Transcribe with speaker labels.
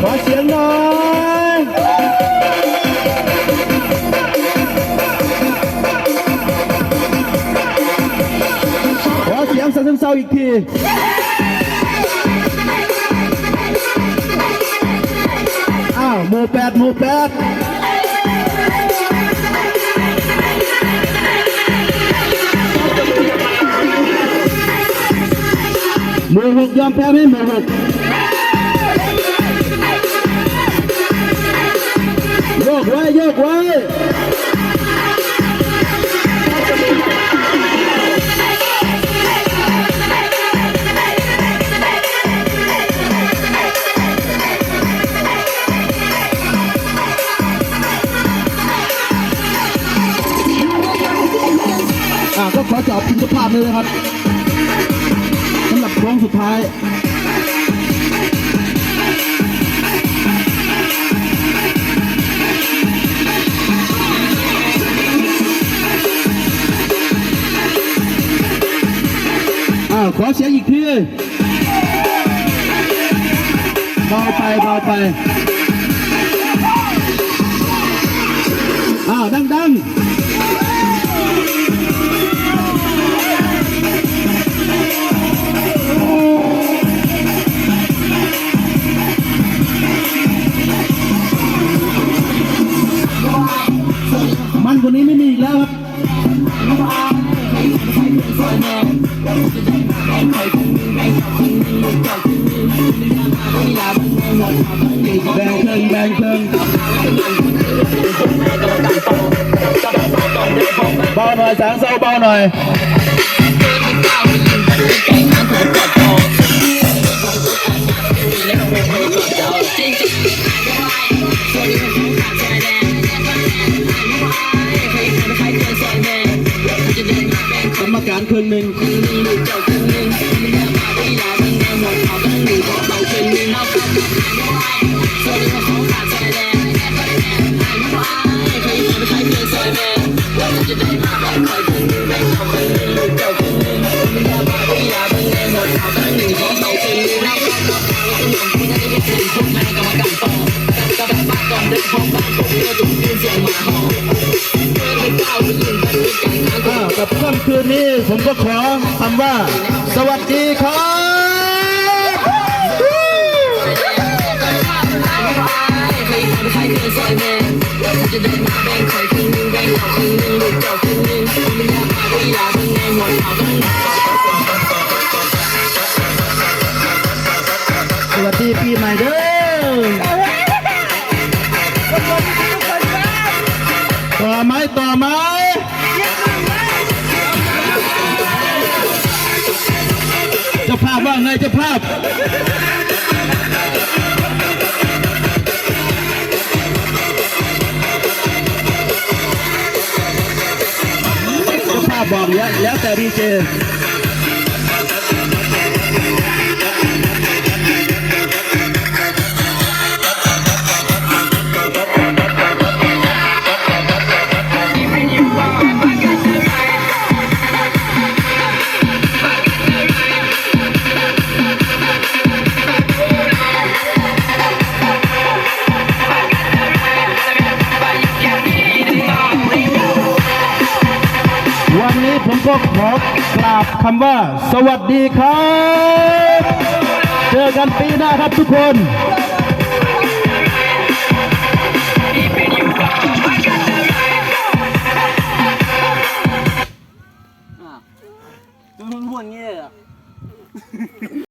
Speaker 1: ขอเสียงหน่อยขอเสียงสันเศร้าอีกทีอ้าวหมู่แปดหมู่แปดหมู่หกยอมแพ้ไหมหมู่หก กไว้โยกไว้ก็ขอจอบคุณภาพเลยนะครับสำหรับโค้งสุดท้ายาวขอเสียงอีกทีเบาไปเบาไปอ้าวดังดังมันกว่านี้ไม่มีอีกแล้วครับ แบ่งเชิงแบ่งเชิงเบ กับค่ำคืนนี้ผมก็ขอคำว่า สวัสดีครับจะเดินมาเบ สวัสดีปีใหม่เด้อต่อไหมต่อไหมจะภาพว่าไงจะภาพ เจ้าภ ก็ขอกราบคำว่า สวัสดีครับ เจอกันปีหน้าครับทุกคน